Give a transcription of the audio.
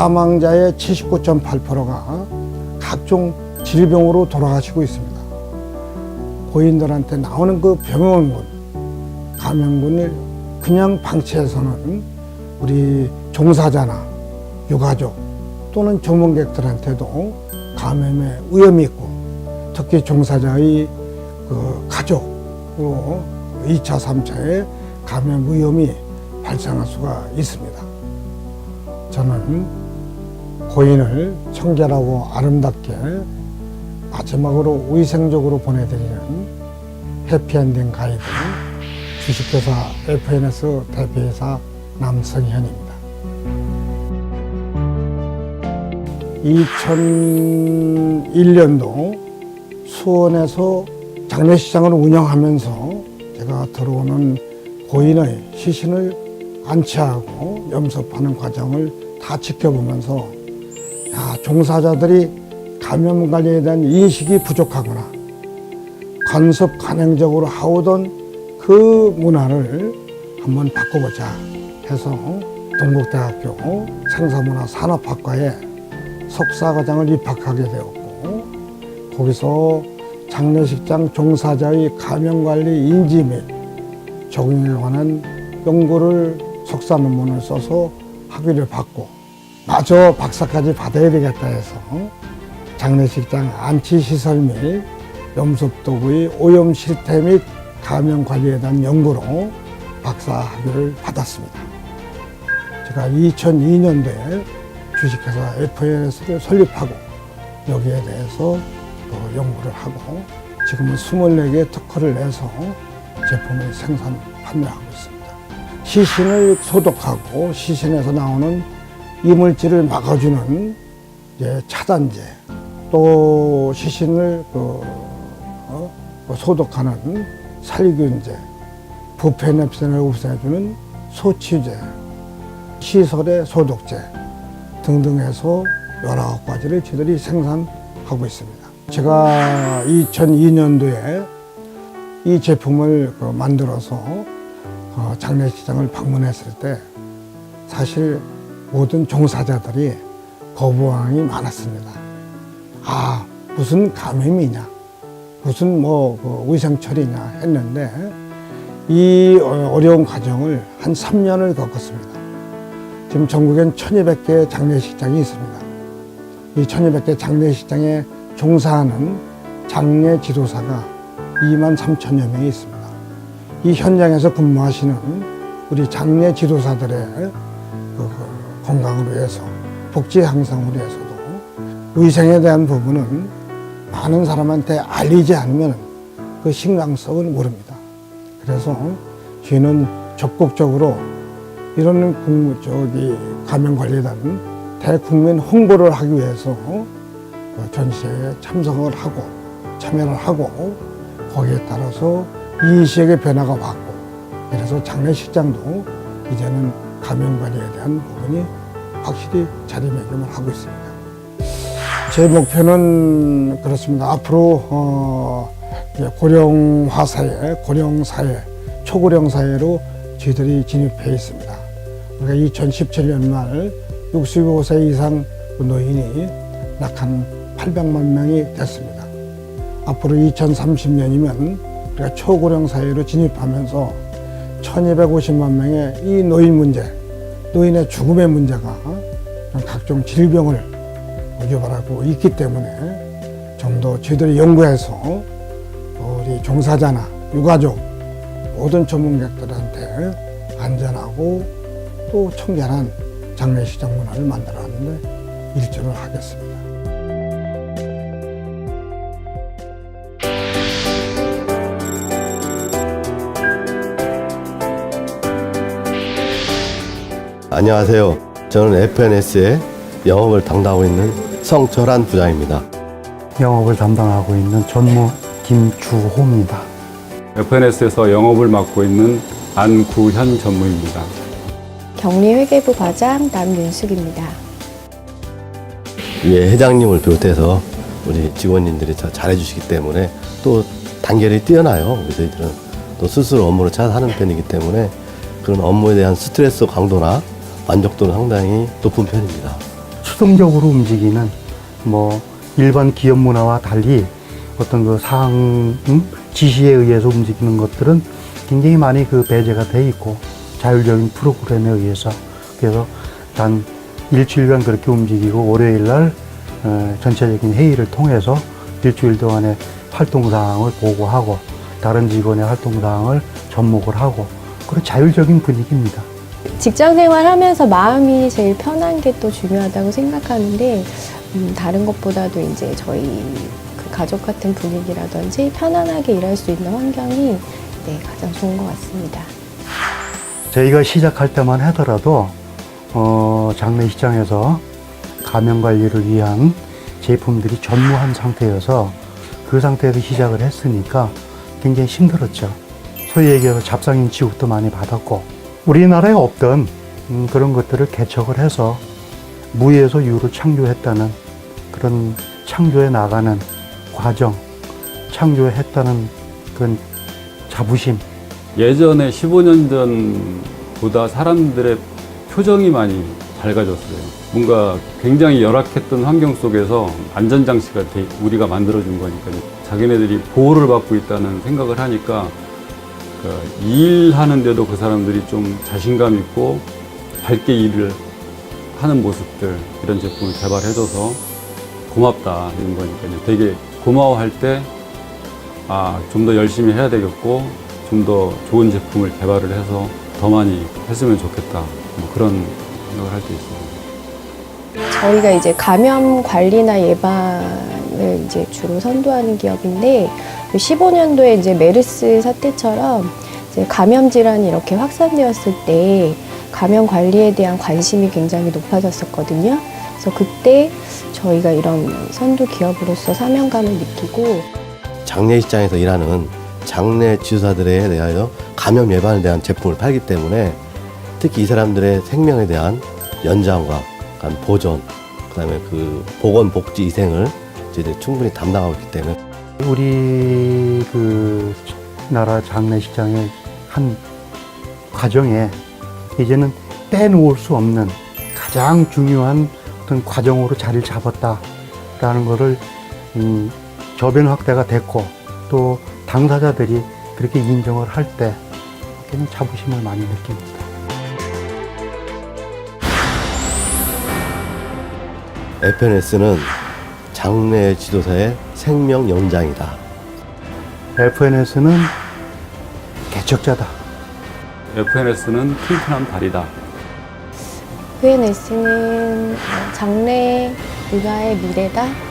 사망자의 79.8%가 각종 질병으로 돌아가시고 있습니다. 고인들한테 나오는 그 병원군, 감염군을 그냥 방치해서는 우리 종사자나 유가족 또는 조문객들한테도 감염의 위험이 있고 특히 종사자의 그 가족으로 2차, 3차에 감염 위험이 발생할 수가 있습니다. 저는 고인을 청결하고 아름답게 마지막으로 위생적으로 보내드리는 해피엔딩 가이드 주식회사 FNS 대표이사 남성현입니다. 2001년도 수원에서 장례식장을 운영하면서 제가 들어오는 고인의 시신을 안치하고 염습하는 과정을 다 지켜보면서 야, 종사자들이 감염 관리에 대한 인식이 부족하구나. 관습 관행적으로 하오던 그 문화를 한번 바꿔보자 해서 동국대학교 생사문화 산업학과에 석사과정을 입학하게 되었고 거기서 장례식장 종사자의 감염관리 인지 및 적응에 관한 연구를 석사 논문을 써서 학위를 받고 마저 박사까지 받아야 되겠다 해서 장례식장 안치시설 및 염습도구의 오염 실태 및 감염 관리에 대한 연구로 박사 학위를 받았습니다. 제가 2002년도에 주식회사 FNS를 설립하고 여기에 대해서 또 연구를 하고 지금은 24개 특허를 내서 제품을 생산, 판매하고 있습니다. 시신을 소독하고 시신에서 나오는 이물질을 막아주는 차단제, 또 시신을 그, 어, 그 소독하는 살균제, 부패 냄새를 없애주는 소치제, 시설의 소독제 등등 해서 19가지를 저희들이 생산하고 있습니다. 제가 2002년도에 이 제품을 그 만들어서 어, 장례식장을 방문했을 때 사실 모든 종사자들이 거부감이 많았습니다. 아, 무슨 감염이냐, 무슨 뭐그 위생처리냐 했는데 이 어- 어려운 과정을 한 3년을 겪었습니다. 지금 전국엔 1200개 장례식장이 있습니다. 이 1200개 장례식장에 종사하는 장례 지도사가 2만 3천여 명이 있습니다. 이 현장에서 근무하시는 우리 장례 지도사들의 건강을 위해서 복지 향상을 위해서도 위생에 대한 부분은 많은 사람한테 알리지 않으면 그 심각성을 모릅니다. 그래서 저희는 적극적으로 이런 국무 저기 감염 관리단 대국민 홍보를 하기 위해서 그 전시회에 참석을 하고 참여를 하고 거기에 따라서 인식의 변화가 왔고 그래서 장례식장도 이제는 감염 관리에 대한 부분이 확실히 자리매김을 하고 있습니다. 제 목표는 그렇습니다. 앞으로 어, 고령화 사회, 고령 사회, 초고령 사회로 저희들이 진입해 있습니다. 그러니까 2017년 말 65세 이상 그 노인이 약 한 800만 명이 됐습니다. 앞으로 2030년이면 우리가 초고령 사회로 진입하면서 1250만 명의 이 노인 문제, 노인의 죽음의 문제가 각종 질병을 유발하고 있기 때문에 좀더 저희들이 연구해서 우리 종사자나 유가족 모든 전문객들한테 안전하고 또 청결한 장례식장 문화를 만들어가는데 일조를 하겠습니다. 안녕하세요. 저는 FNS의 영업을 담당하고 있는 성철한 부장입니다. 영업을 담당하고 있는 전무 김주호입니다. FNS에서 영업을 맡고 있는 안구현 전무입니다. 격리회계부 과장 남윤숙입니다. 위에 회장님을 비롯해서 우리 직원님들이 다 잘해주시기 때문에 또 단결이 뛰어나요. 우리 저희들은 또 스스로 업무를 잘 하는 편이기 때문에 그런 업무에 대한 스트레스 강도나 만족도는 상당히 높은 편입니다. 혁성적으로 움직이는 뭐 일반 기업 문화와 달리 어떤 그 사항 음? 지시에 의해서 움직이는 것들은 굉장히 많이 그 배제가 돼 있고 자율적인 프로그램에 의해서 그래서 단 일주일간 그렇게 움직이고 월요일 날 어, 전체적인 회의를 통해서 일주일 동안의 활동 사항을 보고하고 다른 직원의 활동 사항을 접목을 하고 그런 자율적인 분위기입니다. 직장 생활하면서 마음이 제일 편한 게 또 중요하다고 생각하는데 음, 다른 것보다도 이제 저희 그 가족 같은 분위기라든지 편안하게 일할 수 있는 환경이 네, 가장 좋은 것 같습니다. 저희가 시작할 때만 하더라도 어, 장례 시장에서 감염 관리를 위한 제품들이 전무한 상태여서 그 상태에서 시작을 했으니까 굉장히 힘들었죠. 소위 얘기해서 잡상인 취급도 많이 받았고 우리나라에 없던 음, 그런 것들을 개척을 해서 무에서 유를 창조했다는 그런 창조해 나가는 과정, 창조했다는 그런 자부심 예전에 15년 전보다 사람들의 표정이 많이 밝아졌어요. 뭔가 굉장히 열악했던 환경 속에서 안전장치가 돼- 우리가 만들어준 거니까요. 자기네들이 보호를 받고 있다는 생각을 하니까 그 일하는데도 그 사람들이 좀 자신감 있고 밝게 일을 하는 모습들 이런 제품을 개발해줘서 고맙다 이런 거니까요. 되게 고마워할 때 아, 좀 더 열심히 해야 되겠고, 좀 더 좋은 제품을 개발을 해서 더 많이 했으면 좋겠다. 뭐 그런 생각을 할 수 있습니다. 저희가 이제 감염 관리나 예방을 이제 주로 선도하는 기업인데 15년도에 이제 메르스 사태처럼 이제 감염 질환이 이렇게 확산되었을 때 감염 관리에 대한 관심이 굉장히 높아졌었거든요. 그래서 그때 저희가 이런 선도 기업으로서 사명감을 느끼고 장례식장에서 일하는 장례 지도사들에 대하여 감염 예방에 대한 제품을 팔기 때문에 특히 이 사람들의 생명에 대한 연장과 보존, 그다음에 그 보건 복지 위생을 저희들이 충분히 담당하고 있기 때문에 우리 그 나라 장례식장의 한 과정에 이제는 빼놓을 수 없는 가장 중요한 어떤 과정으로 자리를 잡았다라는 것을 음, 저변 확대가 됐고 또 당사자들이 그렇게 인정을 할때 굉장히 자부심을 많이 느낍니다. FNS는 장례 지도사의 생명 연장이다. FNS는 개척자다. FNS는 튼튼한 다리다. VNS는 장래 의가의 미래다.